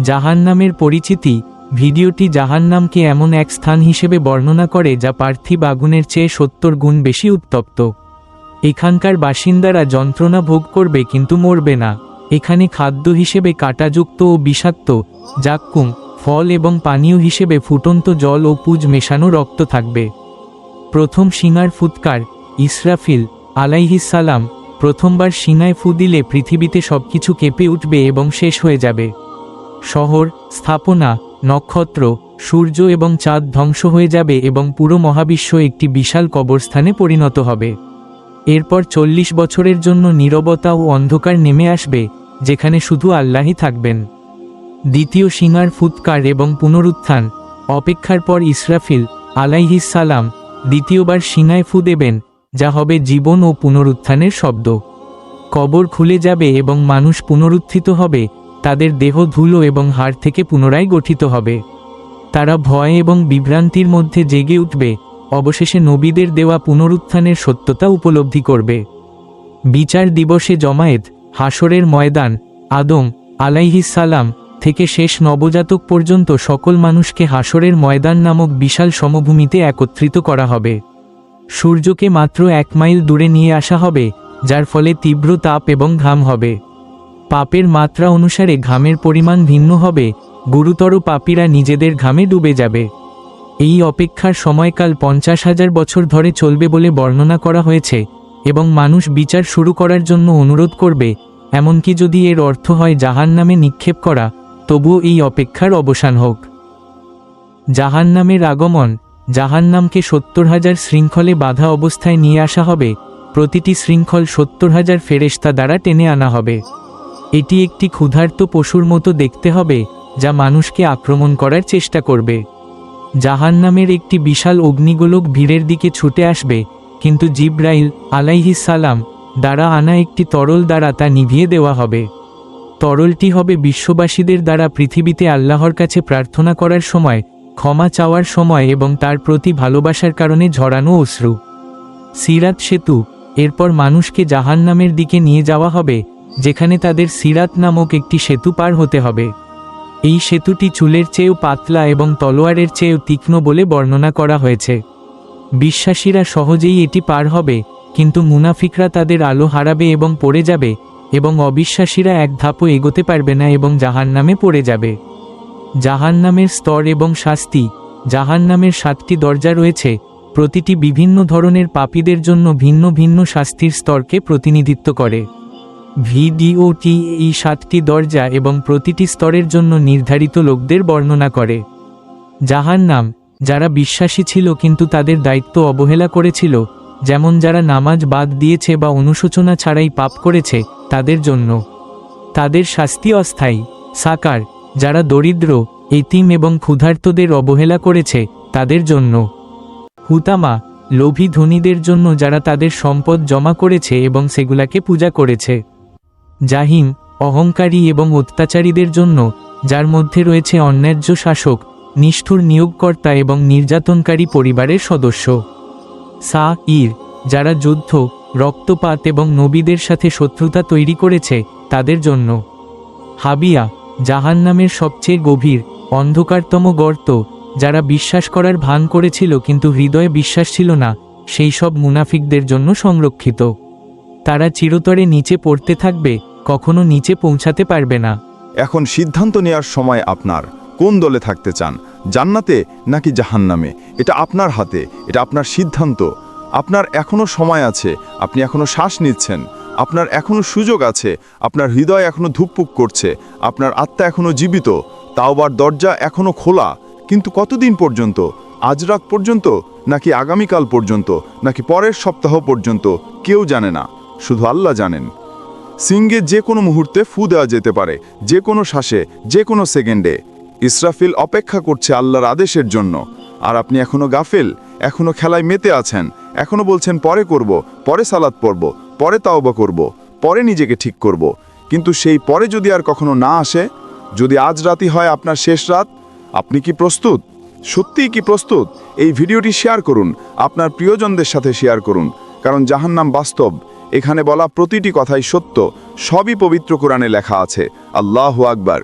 জাহান্নামের পরিচিতি, ভিডিওটি জাহান্নামকে এমন এক স্থান হিসেবে বর্ণনা করে যা পার্থিব আগুনের চেয়ে সত্তর গুণ বেশি উত্তপ্ত। এখানকার বাসিন্দারা যন্ত্রণা ভোগ করবে কিন্তু মরবে না। এখানে খাদ্য হিসেবে কাঁটাযুক্ত ও বিষাক্ত, জাক্কুম, ফল এবং পানীয় হিসেবে ফুটন্ত জল ও পুজ মেশানো রক্ত থাকবে। প্রথম সিঙার ফুৎকার, ইসরাফিল আলাইহিসালাম প্রথমবার সিনায় ফু দিলে পৃথিবীতে সবকিছু কেঁপে উঠবে এবং শেষ হয়ে যাবে। শহর, স্থাপনা, নক্ষত্র, সূর্য এবং চাঁদ ধ্বংস হয়ে যাবে এবং পুরো মহাবিশ্ব একটি বিশাল কবরস্থানে পরিণত হবে। এরপর চল্লিশ বছরের জন্য নীরবতা ও অন্ধকার নেমে আসবে, যেখানে শুধু আল্লাহই থাকবেন। দ্বিতীয় সিঙার ফুৎকার এবং পুনরুত্থান। অপেক্ষার পর ইসরাফিল সালাম দ্বিতীয়বার সিনায় ফু দেবেন, যা হবে জীবন ও পুনরুত্থানের শব্দ। কবর খুলে যাবে এবং মানুষ পুনরুত্থিত হবে তাদের দেহ ধুলো এবং হাড় থেকে পুনরায় গঠিত হবে। তারা ভয় এবং বিভ্রান্তির মধ্যে জেগে উঠবে। অবশেষে নবীদের দেওয়া পুনরুত্থানের সত্যতা উপলব্ধি করবে। বিচার দিবসে জমায়েত হাসরের ময়দান, আদম সালাম, থেকে শেষ নবজাতক পর্যন্ত সকল মানুষকে হাসরের ময়দান নামক বিশাল সমভূমিতে একত্রিত করা হবে। সূর্যকে মাত্র এক মাইল দূরে নিয়ে আসা হবে, যার ফলে তীব্র তাপ এবং ঘাম হবে। পাপের মাত্রা অনুসারে ঘামের পরিমাণ ভিন্ন হবে, গুরুতর পাপীরা নিজেদের ঘামে ডুবে যাবে। এই অপেক্ষার সময়কাল পঞ্চাশ হাজার বছর ধরে চলবে বলে বর্ণনা করা হয়েছে এবং মানুষ বিচার শুরু করার জন্য অনুরোধ করবে, এমনকি যদি এর অর্থ হয় জাহান নামে নিক্ষেপ করা, তবুও এই অপেক্ষার অবসান হোক। জাহান্নামের আগমন জাহান্নামকে সত্তর হাজার শৃঙ্খলে বাধা অবস্থায় নিয়ে আসা হবে, প্রতিটি শৃঙ্খল সত্তর হাজার ফেরেস্তা দ্বারা টেনে আনা হবে। এটি একটি ক্ষুধার্ত পশুর মতো দেখতে হবে, যা মানুষকে আক্রমণ করার চেষ্টা করবে। জাহান্নামের একটি বিশাল অগ্নিগোলক ভিড়ের দিকে ছুটে আসবে, কিন্তু জিব্রাইল, আলাইহিস সালাম, দ্বারা আনা একটি তরল দ্বারা তা নিভিয়ে দেওয়া হবে। তরলটি হবে বিশ্ববাসীদের দ্বারা পৃথিবীতে আল্লাহর কাছে প্রার্থনা করার সময়, ক্ষমা চাওয়ার সময় এবং তার প্রতি ভালোবাসার কারণে ঝরানো অশ্রু। সিরাত সেতু, এরপর মানুষকে জাহান্নামের দিকে নিয়ে যাওয়া হবে যেখানে তাদের সিরাত নামক একটি সেতু পার হতে হবে। এই সেতুটি চুলের চেয়েও পাতলা এবং তলোয়ারের চেয়েও তীক্ষ্ণ বলে বর্ণনা করা হয়েছে। বিশ্বাসীরা সহজেই এটি পার হবে, কিন্তু মুনাফিকরা তাদের আলো হারাবে এবং পড়ে যাবে, এবং অবিশ্বাসীরা এক ধাপও এগোতে পারবে না এবং জাহান্নামে পড়ে যাবে। জাহান্নামের স্তর এবং শাস্তি, জাহান্নামের সাতটি দরজা রয়েছে, প্রতিটি বিভিন্ন ধরনের পাপীদের জন্য ভিন্ন ভিন্ন শাস্তির স্তরকে প্রতিনিধিত্ব করে। ভিডিওটি এই সাতটি দরজা এবং প্রতিটি স্তরের জন্য নির্ধারিত লোকদের বর্ণনা করে। জাহান্নাম যারা বিশ্বাসী ছিল কিন্তু তাদের দায়িত্ব অবহেলা করেছিল, যেমন যারা নামাজ বাদ দিয়েছে বা অনুশোচনা ছাড়াই পাপ করেছে, তাদের জন্য। তাদের শাস্তি অস্থায়ী, সাকার, যারা দরিদ্র, এতিম এবং ক্ষুধার্তদের অবহেলা করেছে, তাদের জন্য। হুতামা, লোভী ধনীদের জন্য যারা তাদের সম্পদ জমা করেছে এবং সেগুলাকে পূজা করেছে। জাহিম, অহংকারী এবং অত্যাচারীদের জন্য, যার মধ্যে রয়েছে অন্যায্য শাসক, নিষ্ঠুর নিয়োগকর্তা এবং নির্যাতনকারী পরিবারের সদস্য। সা ইর যারা যুদ্ধ, রক্তপাত এবং নবীদের সাথে শত্রুতা তৈরি করেছে, তাদের জন্য। হাবিয়া, জাহান্নামের সবচেয়ে গভীর, অন্ধকারতম গর্ত, যারা বিশ্বাস করার ভান করেছিল কিন্তু হৃদয়ে বিশ্বাস ছিল না, সেই সব মুনাফিকদের জন্য সংরক্ষিত। তারা চিরতরে নিচে পড়তে থাকবে কখনো নিচে পৌঁছাতে পারবে না। এখন সিদ্ধান্ত নেওয়ার সময় আপনার। কোন দলে থাকতে চান? জান্নাতে নাকি জাহান্নামে? এটা আপনার হাতে, এটা আপনার সিদ্ধান্ত। আপনার এখনও সময় আছে, আপনি এখনও শ্বাস নিচ্ছেন। আপনার এখনও সুযোগ আছে, আপনার হৃদয় এখনও ধুকপুক করছে, আপনার আত্মা এখনও জীবিত। তাওবার দরজা এখনও খোলা। কিন্তু কতদিন পর্যন্ত? আজ রাত পর্যন্ত? নাকি আগামীকাল পর্যন্ত? নাকি পরের সপ্তাহ পর্যন্ত? কেউ জানে না। শুধু আল্লাহ জানেন। সিঙ্গে যে কোনো মুহূর্তে ফু দেওয়া যেতে পারে, যে কোনো শ্বাসে, যে কোনো সেকেন্ডে। ইসরাফিল অপেক্ষা করছে আল্লাহর আদেশের জন্য। আর আপনি এখনও গাফেল, এখনও খেলায় মেতে আছেন, এখনও বলছেন, পরে করব, পরে সালাদ পড়ব, পরে তাওবা করব, পরে নিজেকে ঠিক করব। কিন্তু সেই পরে যদি আর কখনো না আসে, যদি আজ রাতই হয় আপনার শেষ রাত, আপনি কি প্রস্তুত? সত্যিই কি প্রস্তুত? এই ভিডিওটি শেয়ার করুন, আপনার প্রিয়জনদের সাথে শেয়ার করুন, কারণ জাহান্নাম বাস্তব। এখানে বলা প্রতিটি কথাই সত্য সবই পবিত্র কোরআনে লেখা আছে। আল্লাহ আকবার।